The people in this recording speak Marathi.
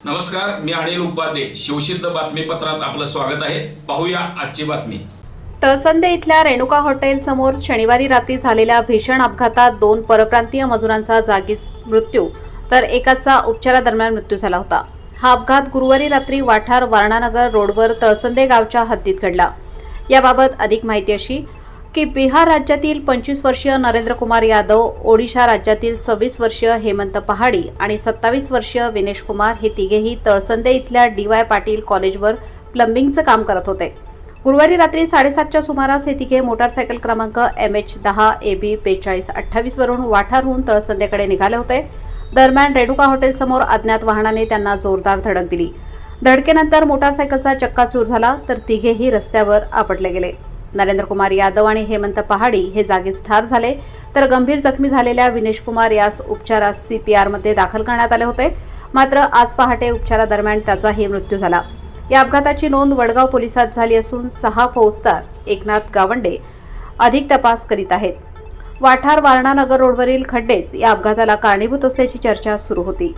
नमस्कार मी अनिल उपाध्ये. शिवसिद्ध बातमीपत्रात आपलं स्वागत आहे. पाहूया आजची बातमी. तळसंदे इथल्या रेणुका हॉटेल समोर शनिवारी रात्री झालेल्या भीषण अपघातात दोन परप्रांतीय मजुरांचा जागीच मृत्यू तर एकाचा उपचारादरम्यान मृत्यू झाला होता. हा अपघात गुरुवारी रात्री वाठार वारणानगर रोडवर तळसंदे गावच्या हद्दीत घडला. याबाबत अधिक माहिती अशी की बिहार राज्यातील पंचवीस वर्षीय नरेंद्र कुमार यादव ओडिशा राज्यातील सव्वीस वर्षीय हेमंत पहाडी आणि सत्तावीस वर्षीय विनेश कुमार हे तिघेही तळसंदे इथल्या डी वाय पाटील कॉलेजवर प्लंबिंगचं काम करत होते. गुरुवारी रात्री साडेसातच्या सुमारास हे तिघे मोटारसायकल क्रमांक एम एच दहा ए बी बेचाळीस अठ्ठावीस वरून वाठारहून तळसंदेकडे निघाले होते. दरम्यान रेणुका हॉटेलसमोर अज्ञात वाहनाने त्यांना जोरदार धडक दिली. धडकेनंतर मोटारसायकलचा चक्काचूर झाला तर तिघेही रस्त्यावर आपटले गेले. नरेंद्र कुमार यादव आणि हेमंत पहाडी हे जागीच ठार झाले. तर गंभीर जखमी झालेल्या विनेश कुमार यास उपचारास सीपीआरमध्ये दाखल करण्यात आले होते. मात्र आज पहाटे उपचारादरम्यान त्याचाही मृत्यू झाला. या अपघाताची नोंद वडगाव पोलिसात झाली असून सहा फौजदार एकनाथ गावंडे अधिक तपास करीत आहेत. वाठार वारणा नगर रोडवरील खड्डेच या अपघाताला कारणीभूत असल्याची चर्चा सुरू होती.